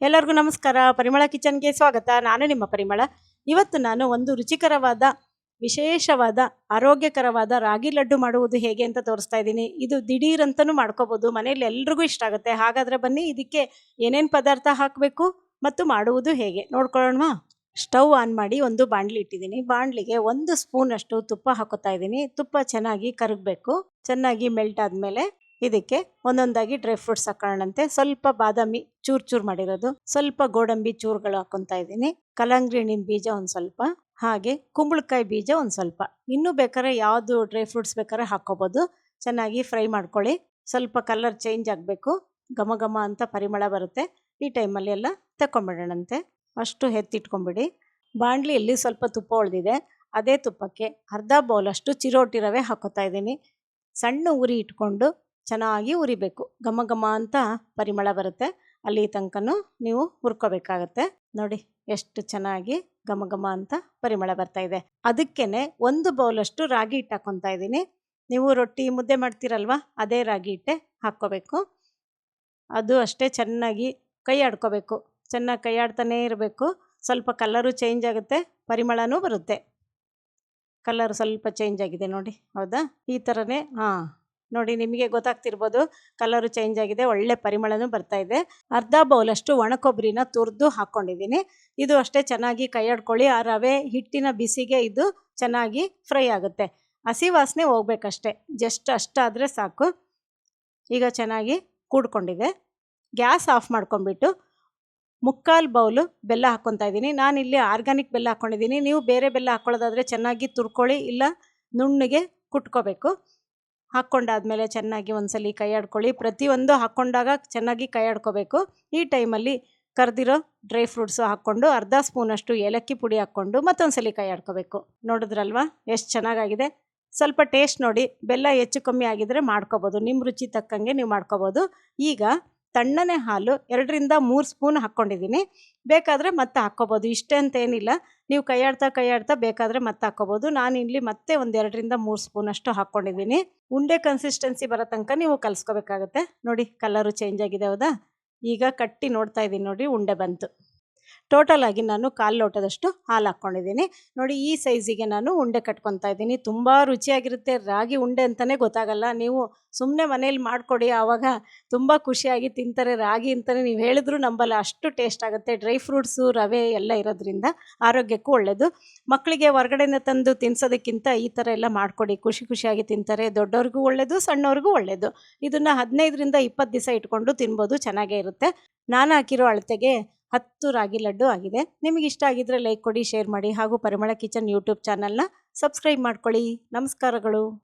ಎಲ್ಲರಿಗೂ ನಮಸ್ಕಾರ. ಪರಿಮಳ ಕಿಚನ್ಗೆ ಸ್ವಾಗತ. ನಾನು ನಿಮ್ಮ ಪರಿಮಳ. ಇವತ್ತು ನಾನು ಒಂದು ರುಚಿಕರವಾದ, ವಿಶೇಷವಾದ, ಆರೋಗ್ಯಕರವಾದ ರಾಗಿ ಲಡ್ಡು ಮಾಡುವುದು ಹೇಗೆ ಅಂತ ತೋರಿಸ್ತಾ ಇದ್ದೀನಿ. ಇದು ದಿಢೀರಂತನೂ ಮಾಡ್ಕೋಬೋದು. ಮನೆಯಲ್ಲಿ ಎಲ್ರಿಗೂ ಇಷ್ಟ ಆಗುತ್ತೆ. ಹಾಗಾದರೆ ಬನ್ನಿ ಇದಕ್ಕೆ ಏನೇನು ಪದಾರ್ಥ ಹಾಕಬೇಕು ಮತ್ತು ಮಾಡುವುದು ಹೇಗೆ? ನೋಡ್ಕೊಳ್ಳೋಣ ಸ್ಟವ್ ಆನ್ ಮಾಡಿ ಒಂದು ಬಾಣಲಿ ಇಟ್ಟಿದ್ದೀನಿ. ಬಾಣಲಿಗೆ ಒಂದು ಸ್ಪೂನಷ್ಟು ತುಪ್ಪ ಹಾಕೋತಾ ಇದ್ದೀನಿ. ತುಪ್ಪ ಚೆನ್ನಾಗಿ ಕರಗಬೇಕು. ಚೆನ್ನಾಗಿ ಮೆಲ್ಟ್ ಆದಮೇಲೆ ಇದಕ್ಕೆ ಒಂದೊಂದಾಗಿ ಡ್ರೈ ಫ್ರೂಟ್ಸ್ ಹಾಕೋಣಂತೆ ಸ್ವಲ್ಪ ಬಾದಾಮಿ ಚೂರ್ ಚೂರ್ ಮಾಡಿರೋದು. ಸ್ವಲ್ಪ ಗೋಡಂಬಿ ಚೂರುಗಳು ಹಾಕೊತಾ ಇದ್ದೀನಿ. ಕಲ್ಲಂಗಡಿ ಹಣ್ಣಿನ ಬೀಜ ಒಂದು ಸ್ವಲ್ಪ. ಹಾಗೆ ಕುಂಬಳಕಾಯಿ ಬೀಜ ಒಂದು ಸ್ವಲ್ಪ. ಇನ್ನೂ ಬೇಕಾದ್ರೆ ಯಾವುದು ಡ್ರೈ ಫ್ರೂಟ್ಸ್ ಬೇಕಾದ್ರೆ ಹಾಕೋಬೋದು ಚೆನ್ನಾಗಿ ಫ್ರೈ ಮಾಡ್ಕೊಳ್ಳಿ. ಸ್ವಲ್ಪ ಕಲರ್ ಚೇಂಜ್ ಆಗಬೇಕು. ಘಮ ಘಮ ಅಂತ ಪರಿಮಳ ಬರುತ್ತೆ. ಈ ಟೈಮಲ್ಲಿ ಎಲ್ಲ ತಗೊಂಬಿಡೋಣಂತೆ ಅಷ್ಟು ಎತ್ತಿಟ್ಕೊಂಬಿಡಿ. ಬಾಣಲಿಯಲ್ಲಿ ಸ್ವಲ್ಪ ತುಪ್ಪ ಉಳಿದಿದೆ. ಅದೇ ತುಪ್ಪಕ್ಕೆ ಅರ್ಧ ಬೌಲಷ್ಟು ಚಿರೋಟಿ ರವೆ ಹಾಕೋತಾ ಇದ್ದೀನಿ. ಸಣ್ಣ ಉರಿ ಇಟ್ಕೊಂಡು ಚೆನ್ನಾಗಿ ಉರಿಬೇಕು. ಘಮ ಘಮ ಅಂತ ಪರಿಮಳ ಬರುತ್ತೆ. ಅಲ್ಲಿ ತನಕನೂ ನೀವು ಹುರ್ಕೋಬೇಕಾಗತ್ತೆ. ನೋಡಿ ಎಷ್ಟು ಚೆನ್ನಾಗಿ ಘಮ ಘಮ ಅಂತ ಪರಿಮಳ ಬರ್ತಾ ಇದೆ. ಅದಕ್ಕೇನೆ ಒಂದು ಬೌಲಷ್ಟು ರಾಗಿ ಹಿಟ್ಟು ಹಾಕೊತಾ ಇದ್ದೀನಿ. ನೀವು ರೊಟ್ಟಿ ಮುದ್ದೆ ಮಾಡ್ತೀರಲ್ವ, ಅದೇ ರಾಗಿ ಹಿಟ್ಟೆ ಹಾಕ್ಕೋಬೇಕು. ಅದು ಅಷ್ಟೇ ಚೆನ್ನಾಗಿ ಕೈ ಆಡ್ಕೋಬೇಕು. ಚೆನ್ನಾಗಿ ಕೈ ಆಡ್ತಾನೇ ಇರಬೇಕು. ಸ್ವಲ್ಪ ಕಲರು ಚೇಂಜ್ ಆಗುತ್ತೆ, ಪರಿಮಳನೂ ಬರುತ್ತೆ. ಕಲರ್ ಸ್ವಲ್ಪ ಚೇಂಜ್ ಆಗಿದೆ ನೋಡಿ, ಹೌದಾ? ಈ ಥರನೇ, ಹಾಂ. ನೋಡಿ ನಿಮಗೆ ಗೊತ್ತಾಗ್ತಿರ್ಬೋದು ಕಲರು ಚೇಂಜ್ ಆಗಿದೆ, ಒಳ್ಳೆ ಪರಿಮಳನೂ ಬರ್ತಾ ಇದೆ. ಅರ್ಧ ಬೌಲಷ್ಟು ಒಣ ಕೊಬ್ಬರಿನ ತುರಿದು ಹಾಕ್ಕೊಂಡಿದ್ದೀನಿ ಇದು ಅಷ್ಟೇ ಚೆನ್ನಾಗಿ ಕೈಯಾಡ್ಕೊಳ್ಳಿ ಆ ರವೆ ಹಿಟ್ಟಿನ ಬಿಸಿಗೆ ಇದು ಚೆನ್ನಾಗಿ ಫ್ರೈ ಆಗುತ್ತೆ. ಹಸಿ ವಾಸನೆ ಹೋಗ್ಬೇಕಷ್ಟೆ ಜಸ್ಟ್ ಅಷ್ಟಾದರೆ ಸಾಕು. ಈಗ ಚೆನ್ನಾಗಿ ಕೂಡ್ಕೊಂಡಿದೆ. ಗ್ಯಾಸ್ ಆಫ್ ಮಾಡ್ಕೊಂಬಿಟ್ಟು ಮುಕ್ಕಾಲು ಬೌಲು ಬೆಲ್ಲ ಹಾಕ್ಕೊತಾ ಇದ್ದೀನಿ. ನಾನಿಲ್ಲಿ ಆರ್ಗ್ಯಾನಿಕ್ ಬೆಲ್ಲ ಹಾಕ್ಕೊಂಡಿದ್ದೀನಿ. ನೀವು ಬೇರೆ ಬೆಲ್ಲ ಹಾಕ್ಕೊಳ್ಳೋದಾದರೆ ಚೆನ್ನಾಗಿ ತುರ್ಕೊಳ್ಳಿ, ಇಲ್ಲ ನುಣ್ಣಗೆ ಕುಟ್ಕೋಬೇಕು. ಹಾಕ್ಕೊಂಡಾದ್ಮೇಲೆ ಚೆನ್ನಾಗಿ ಒಂದ್ಸಲಿ ಕೈ ಆಡ್ಕೊಳ್ಳಿ. ಪ್ರತಿಯೊಂದು ಹಾಕ್ಕೊಂಡಾಗ ಚೆನ್ನಾಗಿ ಕೈ ಆಡ್ಕೋಬೇಕು. ಈ ಟೈಮಲ್ಲಿ ಕರೆದಿರೋ ಡ್ರೈ ಫ್ರೂಟ್ಸು ಹಾಕ್ಕೊಂಡು ಅರ್ಧ ಸ್ಪೂನಷ್ಟು ಏಲಕ್ಕಿ ಪುಡಿ ಹಾಕ್ಕೊಂಡು ಮತ್ತೊಂದ್ಸಲಿ ಕೈ ಆಡ್ಕೋಬೇಕು. ನೋಡಿದ್ರಲ್ವಾ? ಎಷ್ಟು ಚೆನ್ನಾಗಾಗಿದೆ. ಸ್ವಲ್ಪ ಟೇಸ್ಟ್ ನೋಡಿ. ಬೆಲ್ಲ ಹೆಚ್ಚು ಕಮ್ಮಿ ಆಗಿದ್ರೆ ಮಾಡ್ಕೋಬೋದು. ನಿಮ್ಮ ರುಚಿ ತಕ್ಕಂಗೆ ನೀವು ಮಾಡ್ಕೋಬೋದು. ಈಗ ತಣ್ಣನೆ ಹಾಲು ಎರಡರಿಂದ ಮೂರು ಸ್ಪೂನ್ ಹಾಕ್ಕೊಂಡಿದ್ದೀನಿ. ಬೇಕಾದರೆ ಮತ್ತೆ ಹಾಕ್ಕೋಬೋದು. ಇಷ್ಟೇ ಅಂತ ಏನಿಲ್ಲ ನೀವು ಕೈಯಾಡ್ತಾ ಕೈಯಾಡ್ತಾ ಬೇಕಾದರೆ ಮತ್ತೆ ಹಾಕ್ಕೋಬೋದು. ನಾನು ಇಲ್ಲಿ ಮತ್ತೆ ಒಂದು ಎರಡರಿಂದ ಮೂರು ಸ್ಪೂನಷ್ಟು ಹಾಕ್ಕೊಂಡಿದ್ದೀನಿ. ಉಂಡೆ ಕನ್ಸಿಸ್ಟೆನ್ಸಿ ಬರೋ ತನಕ ನೀವು ಕಲಿಸ್ಕೋಬೇಕಾಗತ್ತೆ. ನೋಡಿ ಕಲರು ಚೇಂಜ್ ಆಗಿದೆ ಹೌದಾ? ಈಗ ಕಟ್ಟಿ ನೋಡ್ತಾ ಇದ್ದೀನಿ ನೋಡಿ, ಉಂಡೆ ಬಂತು. ಟೋಟಲ್ ಆಗಿ ನಾನು ಕಾಲು ಲೋಟದಷ್ಟು ಹಾಲು ಹಾಕ್ಕೊಂಡಿದ್ದೀನಿ. ನೋಡಿ, ಈ ಸೈಜಿಗೆ ನಾನು ಉಂಡೆ ಕಟ್ಕೊತಾ ಇದ್ದೀನಿ. ತುಂಬ ರುಚಿಯಾಗಿರುತ್ತೆ. ರಾಗಿ ಉಂಡೆ ಅಂತಲೇ ಗೊತ್ತಾಗಲ್ಲ. ನೀವು ಸುಮ್ಮನೆ ಮನೇಲಿ ಮಾಡಿಕೊಡಿ. ಆವಾಗ ತುಂಬ ಖುಷಿಯಾಗಿ ತಿಂತಾರೆ. ರಾಗಿ ಅಂತಲೇ ನೀವು ಹೇಳಿದ್ರು ನಂಬಲ್ಲ. ಅಷ್ಟು ಟೇಸ್ಟ್ ಆಗುತ್ತೆ. ಡ್ರೈ ಫ್ರೂಟ್ಸು ರವೆ ಎಲ್ಲ ಇರೋದ್ರಿಂದ ಆರೋಗ್ಯಕ್ಕೂ ಒಳ್ಳೆಯದು ಮಕ್ಕಳಿಗೆ ಹೊರಗಡೆಯಿಂದ ತಂದು ತಿನ್ಸೋದಕ್ಕಿಂತ ಈ ಥರ ಎಲ್ಲ ಮಾಡಿಕೊಡಿ. ಖುಷಿ ಖುಷಿಯಾಗಿ ತಿಂತಾರೆ. ದೊಡ್ಡವ್ರಿಗೂ ಒಳ್ಳೆಯದು ಸಣ್ಣವ್ರಿಗೂ ಒಳ್ಳೆಯದು ಇದನ್ನು ಹದಿನೈದರಿಂದ ಇಪ್ಪತ್ತು ದಿವಸ ಇಟ್ಕೊಂಡು ತಿನ್ಬೋದು. ಚೆನ್ನಾಗೇ ಇರುತ್ತೆ. ನಾನು ಹಾಕಿರೋ ಅಳತೆಗೆ ಹತ್ತು ರಾಗಿ ಲಡ್ಡು ಆಗಿದೆ. ನಿಮಗೆ ಇಷ್ಟ ಆಗಿದ್ದರೆ ಲೈಕ್ ಕೊಡಿ, ಶೇರ್ ಮಾಡಿ ಹಾಗೂ ಪರಿಮಳ ಕಿಚನ್ ಯೂಟ್ಯೂಬ್ ಚಾನಲ್ನ ಸಬ್ಸ್ಕ್ರೈಬ್ ಮಾಡ್ಕೊಳ್ಳಿ. ನಮಸ್ಕಾರಗಳು.